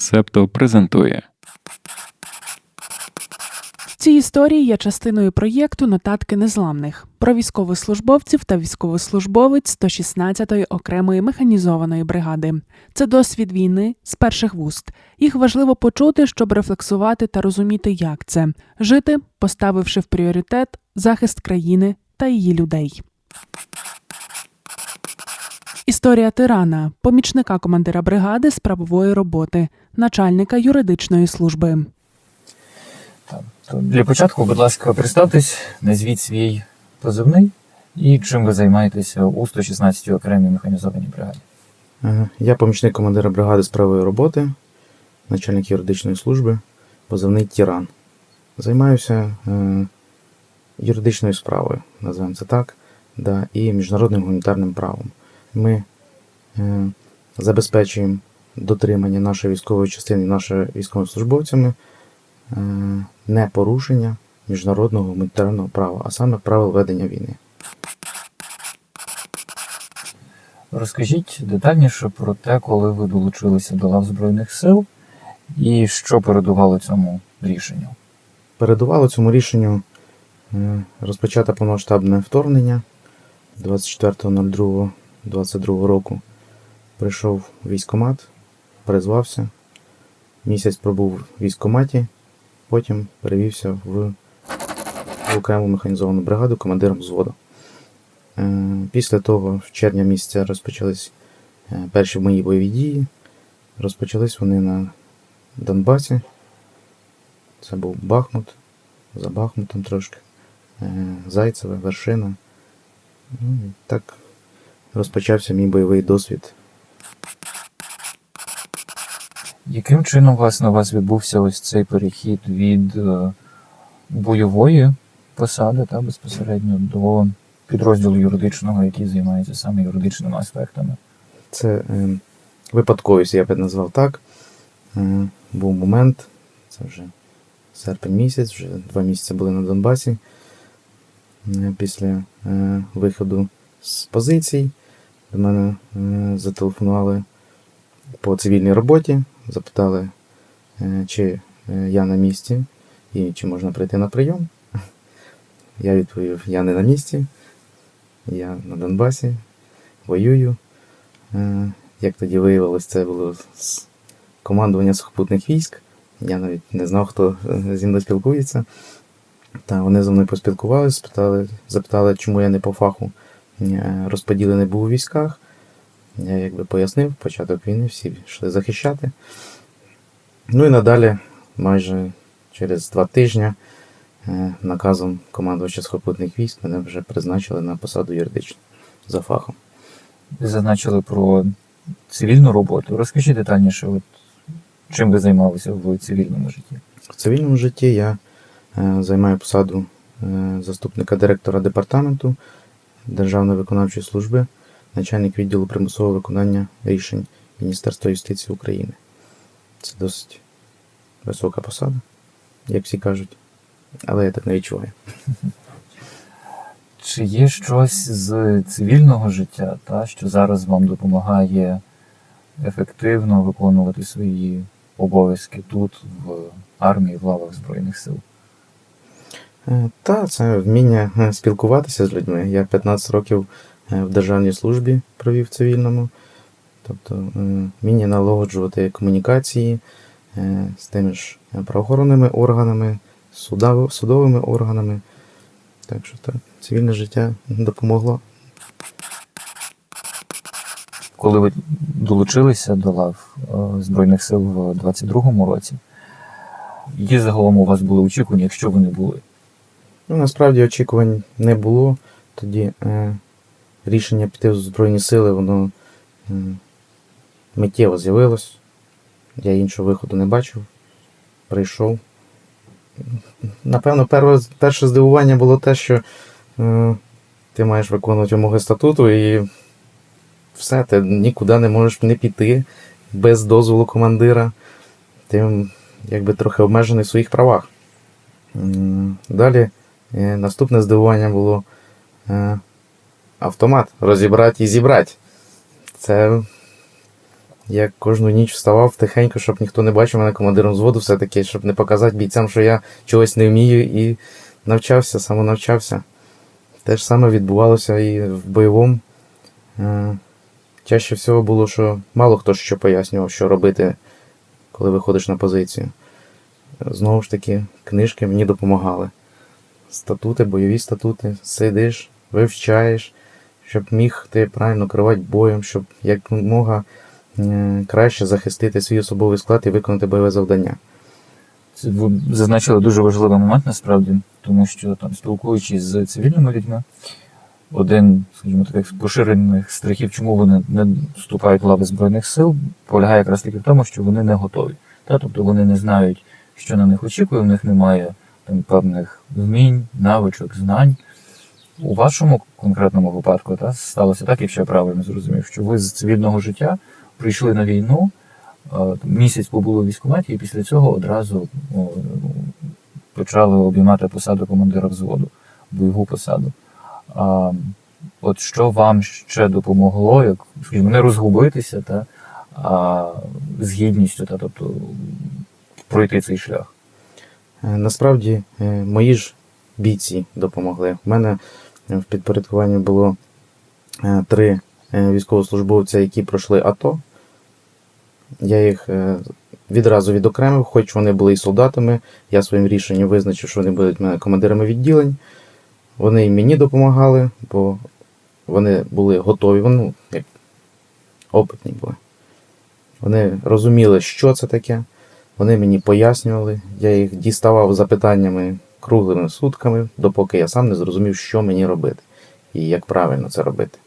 Септо презентує Ці історії є частиною проєкту Нотатки незламних про військовослужбовців та військовослужбовець 116-ї окремої механізованої бригади. Це досвід війни з перших вуст. Їх важливо почути, щоб рефлексувати та розуміти, як це жити, поставивши в пріоритет захист країни та її людей. Історія тирана, помічника командира бригади з правової роботи, начальника юридичної служби. Так, то для початку, будь ласка, представтесь, назвіть свій позивний і чим ви займаєтеся у 116 окремій механізованій бригаді. Я помічник командира бригади з правої роботи, начальник юридичної служби, позивний Тіран. Займаюся е, юридичною справою, називаємо це так, да, і міжнародним гуманітарним правом. Ми е, забезпечуємо дотримання нашої військової частини нашими військовослужбовцями е, не порушення міжнародного гуманітарного права, а саме правил ведення війни. Розкажіть детальніше про те, коли ви долучилися до лав Збройних сил і що передувало цьому рішенню. Передувало цьому рішенню е, розпочати повномасштабне вторгнення 24.02.22 року. Прийшов в призвався, місяць пробув в військкоматі, потім перевівся в окрему механізовану бригаду командиром взводу. Е, Після того, в червня місяця, розпочались е, перші мої бойові дії. Розпочались вони на Донбасі. Це був Бахмут, за Бахмутом трошки, е, Зайцеве, Вершина. Ну, і так розпочався мій бойовий досвід. Яким чином, власне, у вас відбувся ось цей перехід від е, бойової посади та безпосередньо до підрозділу юридичного, який займається саме юридичними аспектами? Це е, випадковість, я б назвав так. Е, був момент, це вже серпень місяць, вже два місяці були на Донбасі. Е, після е, виходу з позицій до мене е, зателефонували по цивільній роботі, запитали, е, чи е, я на місці і чи можна прийти на прийом. Я відповів: я не на місці, я на Донбасі, воюю. Е, Як тоді виявилось, це було з командування сухопутних військ. Я навіть не знав, хто зі мною спілкується. Та вони зі мною поспілкувалися, запитали, чому я не по фаху розподілений був у військах. Я якби пояснив, початок війни, всі йшли захищати. Ну і надалі, майже через два тижні, е, наказом командувача сухопутних військ мене вже призначили на посаду юридичну за фахом. Ви зазначили про цивільну роботу. Розкажіть детальніше, от, чим ви займалися в цивільному житті. В цивільному житті я е, займаю посаду е, заступника директора департаменту Державної виконавчої служби, начальник відділу примусового виконання рішень Міністерства юстиції України. Це досить висока посада, як всі кажуть, але я так не відчуваю. Чи є щось з цивільного життя, та, що зараз вам допомагає ефективно виконувати свої обов'язки тут, в армії, в лавах Збройних сил? Е, Та, це вміння е, спілкуватися з людьми. Я 15 років в державній службі провів цивільному. Тобто е, вміння налагоджувати комунікації е, з тими ж правоохоронними органами, судовими органами. Так що так, цивільне життя допомогло. Коли ви долучилися до лав е, Збройних сил в 22-му році, які загалом у вас були очікування, якщо вони були? Ну, насправді очікувань не було. Тоді е, рішення піти в Збройні сили, воно миттєво з'явилось. Я іншого виходу не бачив. Прийшов. Напевно, перше, здивування було те, що е, ти маєш виконувати вимоги статуту і все, ти нікуди не можеш не піти без дозволу командира. Ти якби трохи обмежений в своїх правах. Далі е, наступне здивування було е, автомат розібрати і зібрати. Це Я кожну ніч вставав тихенько, щоб ніхто не бачив мене командиром взводу, все-таки, щоб не показати бійцям, що я чогось не вмію, і навчався, самонавчався. Те ж саме відбувалося і в бойовому. Е, Чаще всього було, що мало хто що пояснював, що робити, коли виходиш на позицію. Знову ж таки, книжки мені допомагали. Статути, бойові статути, сидиш, вивчаєш, щоб міг ти правильно керувати боєм, щоб якомога е, краще захистити свій особовий склад і виконати бойове завдання. Це зазначили дуже важливий момент насправді, тому що там, спілкуючись з цивільними людьми, один, скажімо так, з поширених страхів, чому вони не вступають в лави Збройних сил, полягає якраз таки в тому, що вони не готові. Та? Тобто вони не знають, що на них очікує, в них немає там, певних вмінь, навичок, знань. У вашому конкретному випадку та, сталося так, якщо я правильно зрозумів, що ви з цивільного життя прийшли на війну, е, місяць побули в військкоматі, і після цього одразу почали обіймати посаду командира взводу, бойову посаду. А, от що вам ще допомогло, як скажімо, не розгубитися, та, а з гідністю, та, тобто пройти цей шлях? Е, Насправді, е, мої ж бійці допомогли. У мене в підпорядкуванні було е, три е, військовослужбовця, які пройшли АТО. Я їх е, відразу відокремив, хоч вони були і солдатами. Я своїм рішенням визначив, що вони будуть командирами відділень. Вони і мені допомагали, бо вони були готові, ну, як опитні були. Вони розуміли, що це таке. Вони мені пояснювали, я їх діставав запитаннями круглими сутками, допоки я сам не зрозумів, що мені робити і як правильно це робити.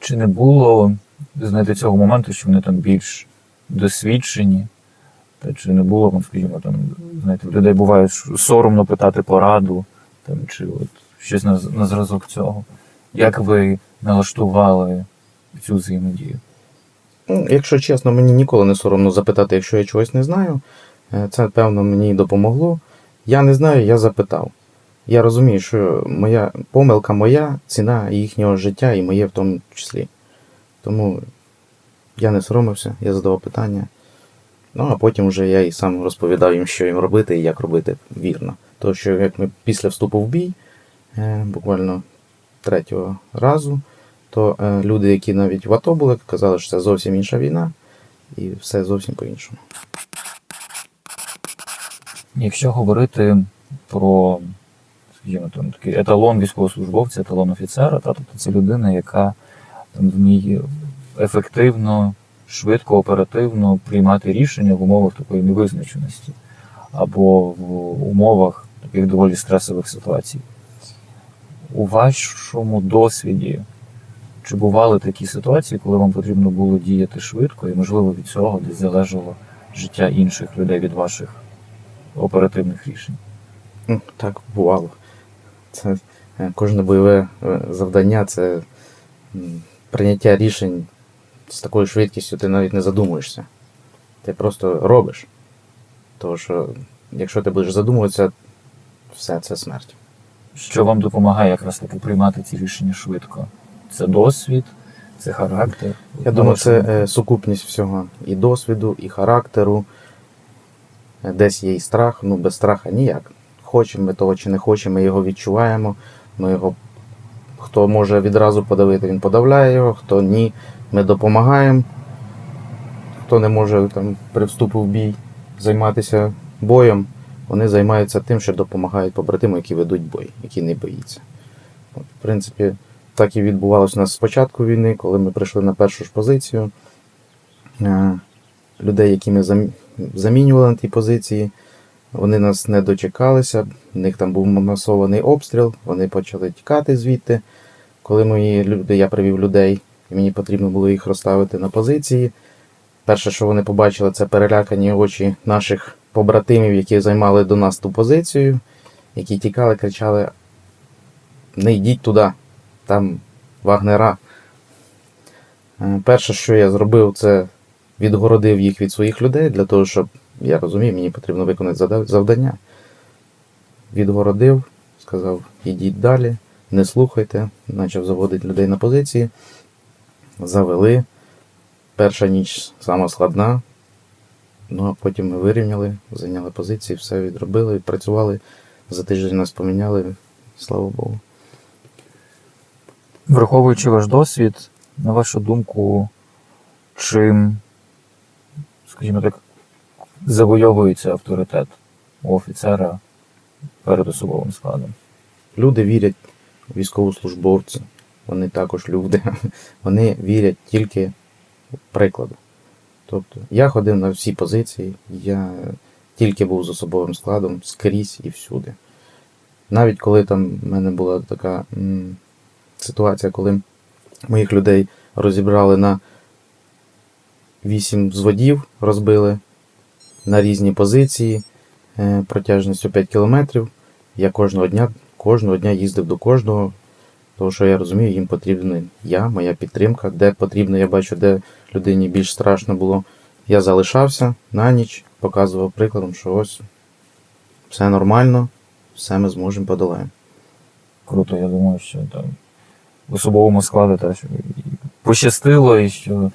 Чи не було знаєте, цього моменту, що вони там більш досвідчені? Та чи не було, там, скажімо, там, знаєте, людей буває соромно питати пораду, там, чи от щось на, на зразок цього? Як ви налаштували цю взаємодію? Ну, якщо чесно, мені ніколи не соромно запитати, якщо я чогось не знаю. Е, Це, певно, мені допомогло. Я не знаю, я запитав. Я розумію, що моя помилка моя, ціна їхнього життя і моє в тому числі. Тому я не соромився, я задавав питання. Ну, а потім вже я і сам розповідав їм, що їм робити і як робити вірно. Тому що як ми після вступу в бій, е, буквально третього разу, то е, люди, які навіть в АТО були, казали, що це зовсім інша війна, і все зовсім по-іншому. Якщо говорити про, скажімо, там такий еталон військовослужбовця, еталон офіцера, та, тобто це людина, яка там вміє ефективно, швидко, оперативно приймати рішення в умовах такої невизначеності або в умовах таких доволі стресових ситуацій. У вашому досвіді чи бували такі ситуації, коли вам потрібно було діяти швидко, і, можливо, від цього десь залежало життя інших людей від ваших оперативних рішень? Ну, Так бувало. Це е, кожне бойове е, завдання це прийняття рішень з такою швидкістю, ти навіть не задумуєшся. Ти просто робиш. Тому що якщо ти будеш задумуватися, все це смерть. Що вам допомагає якраз таки приймати ці рішення швидко? Це досвід, це характер. Я думаю, це е, сукупність всього. І досвіду, і характеру. Десь є і страх, ну без страха ніяк. Хочемо ми того чи не хочемо, ми його відчуваємо. Ми його, хто може відразу подавити, він подавляє його, хто ні, ми допомагаємо. Хто не може там, при вступу в бій займатися боєм, вони займаються тим, що допомагають побратимам, які ведуть бой, які не боїться. От, в принципі, так і відбувалося у нас з початку війни, коли ми прийшли на першу ж позицію. Е, Людей, які ми замінювали на тій позиції, вони нас не дочекалися. В них там був масований обстріл, вони почали тікати звідти. Коли мої люди, я привів людей, і мені потрібно було їх розставити на позиції. Перше, що вони побачили, це перелякані очі наших побратимів, які займали до нас ту позицію, які тікали, кричали: не йдіть туди, там вагнера. Е, Перше, що я зробив, це відгородив їх від своїх людей для того, щоб я розумію, мені потрібно виконати завдання. Відгородив, сказав, ідіть далі, не слухайте, почав заводити людей на позиції, завели. перша ніч сама складна. Ну, а потім ми вирівняли, зайняли позиції, все відробили, відпрацювали. За тиждень нас поміняли, слава Богу. Враховуючи ваш досвід, на вашу думку, чим, скажімо так, завойовується авторитет у офіцера перед особовим складом? Люди вірять у військовослужбовців, вони також люди. Вони вірять тільки прикладу. Тобто я ходив на всі позиції, я тільки був з особовим складом скрізь і всюди. Навіть коли там в мене була така м, ситуація, коли моїх людей розібрали на вісім взводів, розбили на різні позиції е, протяжністю 5 кілометрів. Я кожного дня, кожного дня їздив до кожного, тому що я розумію, їм потрібен я, моя підтримка. Де потрібно, я бачу, де людині більш страшно було. Я залишався на ніч, показував прикладом, що ось все нормально, все ми зможемо подолаємо. Круто, я думаю, що там в особовому складі теж пощастило, і що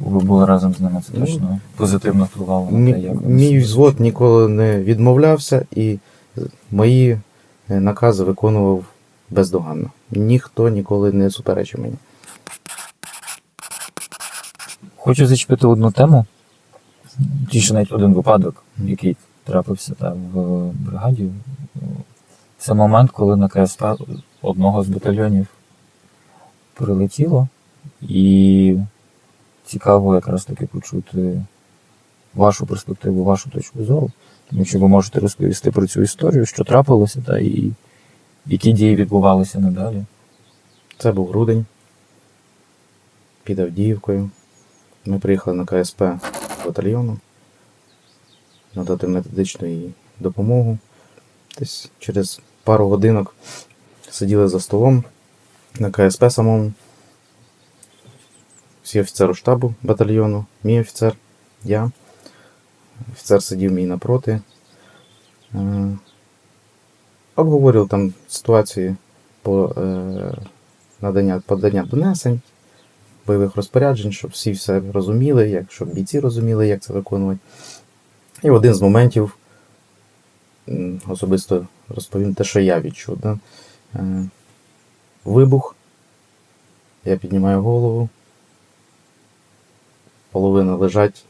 ви були разом з ними. Це Ну, точно позитивно впливало на те, як вони Мій себе взвод ніколи не відмовлявся і мої е, накази виконував бездоганно. Ніхто ніколи не суперечив мені. Хочу зачепити одну тему. Тіше навіть один випадок, який трапився там в бригаді. Це момент, коли на КСП одного з батальйонів прилетіло, і цікаво якраз таки почути вашу перспективу, вашу точку зору. Тому що ви можете розповісти про цю історію, що трапилося, та і які дії відбувалися надалі. Це був грудень під Авдіївкою. Ми приїхали на КСП батальйону надати методичну їй допомогу. Десь через пару годинок сиділи за столом на КСП самому. Всі офіцери штабу батальйону, мій офіцер, я. Офіцер сидів мій напроти. Е, Обговорювали там ситуації по е, надання подання донесень, бойових розпоряджень, щоб всі все розуміли, як, щоб бійці розуміли, як це виконувати. І в один з моментів особисто розповім те, що я відчув. Да? Е, вибух. Я піднімаю голову. Половина лежать.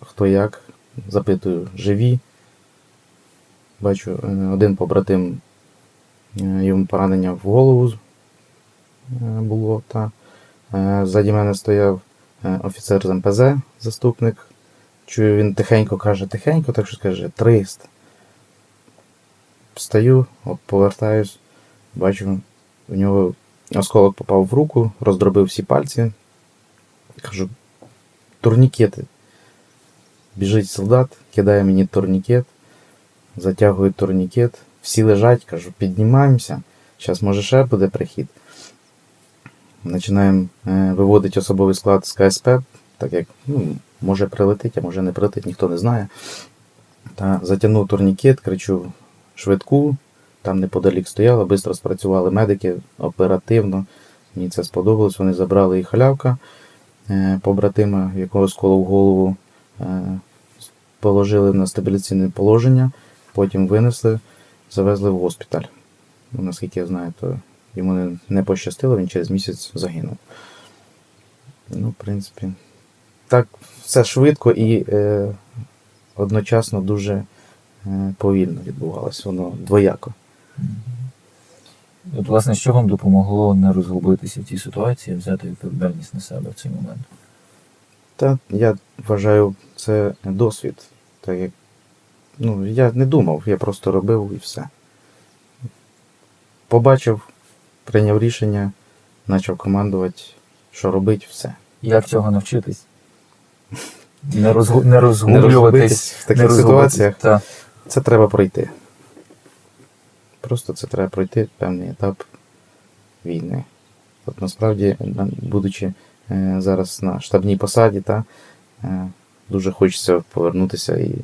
Хто як. Запитую, живі. Бачу, е, один побратим Е, Йому поранення в голову е, було. Та. Ззаді мене стояв офіцер з МПЗ, заступник. Чую, він тихенько каже, тихенько, так що скаже 300. Встаю, от повертаюсь, бачу, у нього осколок попав в руку, роздробив всі пальці. Кажу, турнікети. Біжить солдат, кидає мені турнікет, затягує турнікет. Всі лежать, кажу, піднімаємося. Зараз може ще буде прихід. Починаємо е, виводити особовий склад з КСП, так як ну, може прилетить, а може не прилетить, ніхто не знає. Та затягнув турнікет, кричу швидку. Там неподалік стояло, швидко спрацювали медики оперативно. Мені це сподобалось. Вони забрали і халявка побратима, якого сколо в голову, е, положили на стабіляційне положення, потім винесли завезли в госпіталь. Ну, наскільки я знаю, то йому не пощастило, він через місяць загинув. Ну, в принципі, так, все швидко і е, одночасно дуже е, повільно відбувалося, воно двояко. От, власне, що вам допомогло не розгубитися в цій ситуації, взяти відповідальність на себе в цей момент? Та я вважаю, це досвід. Так як, ну, я не думав, я просто робив і все. Побачив, прийняв рішення, почав командувати, що робити, все. Як цього навчитись? Не, розгу... не Не розгублюватись в таких не ситуаціях. Та. Це треба пройти. Просто це треба пройти певний етап війни. От насправді, будучи е, зараз на штабній посаді, та, е, дуже хочеться повернутися і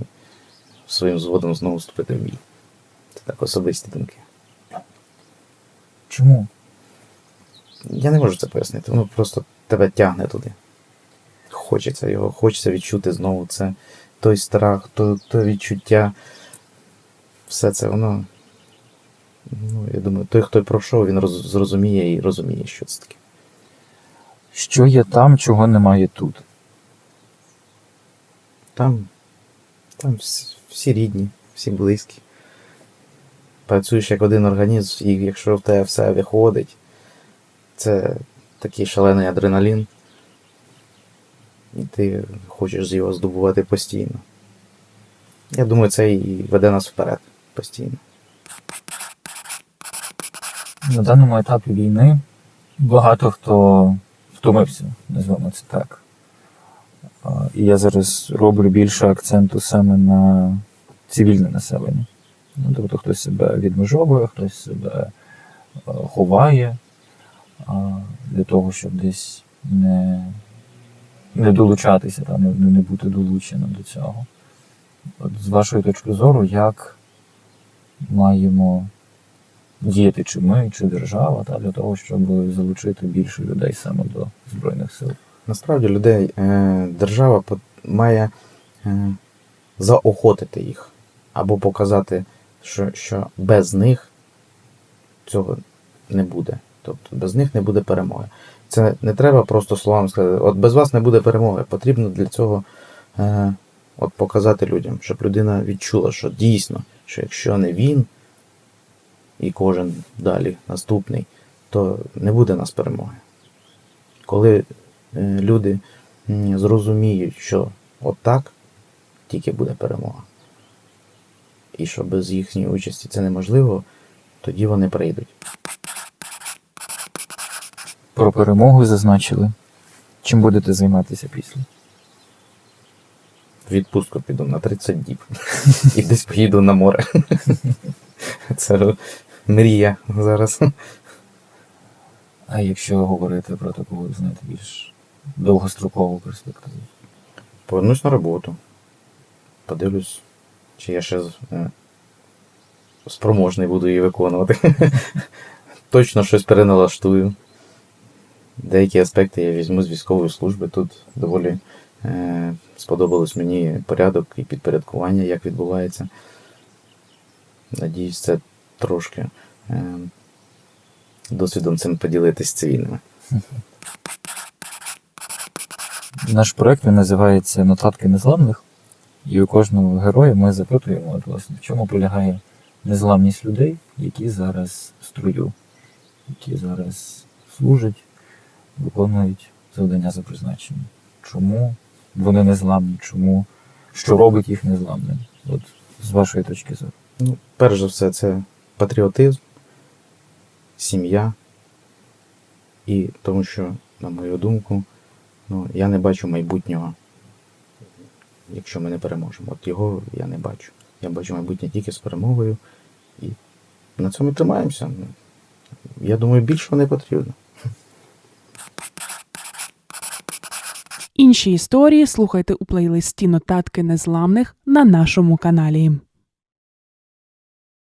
своїм зводом знову вступити в бій. Це так особисті думки. Чому? Я не можу це пояснити, воно просто тебе тягне туди. хочеться його, хочеться відчути знову це той страх, то, то відчуття. Все це воно. Ну, я думаю, той, хто пройшов, він роз, зрозуміє і розуміє, що це таке. Що є там, чого немає тут? Там, там всі, всі рідні, всі близькі. Працюєш як один організм, і якщо в тебе все виходить, це такий шалений адреналін. І ти хочеш його здобувати постійно. Я думаю, це і веде нас вперед постійно. На даному етапі війни багато хто втомився, назвемо це так. І я зараз роблю більше акценту саме на цивільне населення. Ну, тобто хтось себе відмежовує, хтось себе е, ховає для того, щоб десь не, не долучатися, там, не, не бути долученим до цього. От з вашої точки зору, як маємо діяти чи ми, чи держава, та, для того, щоб залучити більше людей саме до Збройних сил. Насправді людей е, держава має е, заохотити їх або показати, що, що без них цього не буде. Тобто без них не буде перемоги. Це не треба просто словами сказати, от без вас не буде перемоги. Потрібно для цього е, от показати людям, щоб людина відчула, що дійсно, що якщо не він і кожен далі наступний, то не буде нас перемоги. Коли е, люди зрозуміють, що отак тільки буде перемога. І що без їхньої участі це неможливо, тоді вони прийдуть. Про перемогу зазначили. Чим будете займатися після? Відпустку піду на 30 діб і десь поїду на море. Це мрія зараз. А якщо говорити про таку, знаєте, більш довгострокову перспективу? Повернусь на роботу. Подивлюсь, чи я ще спроможний буду її виконувати. Точно щось переналаштую. Деякі аспекти я візьму з військової служби. Тут доволі е, сподобалось мені порядок і підпорядкування, як відбувається. Надіюсь, це трошки е, досвідом цим поділитись цивільними. Наш проект він називається Нотатки незламних. І у кожного героя ми запитуємо, от, власне, в чому полягає незламність людей, які зараз в строю, які зараз служать, виконують завдання за призначенням. Чому вони незламні? Чому? Що робить їх незламними? От з вашої точки зору. Ну, перш за все, це патріотизм, сім'я. І тому що, на мою думку, ну, я не бачу майбутнього, якщо ми не переможемо. От його я не бачу. Я бачу майбутнє тільки з перемогою. І на цьому тримаємося. Я думаю, більшого не потрібно. Інші історії слухайте у плейлисті Нотатки незламних на нашому каналі.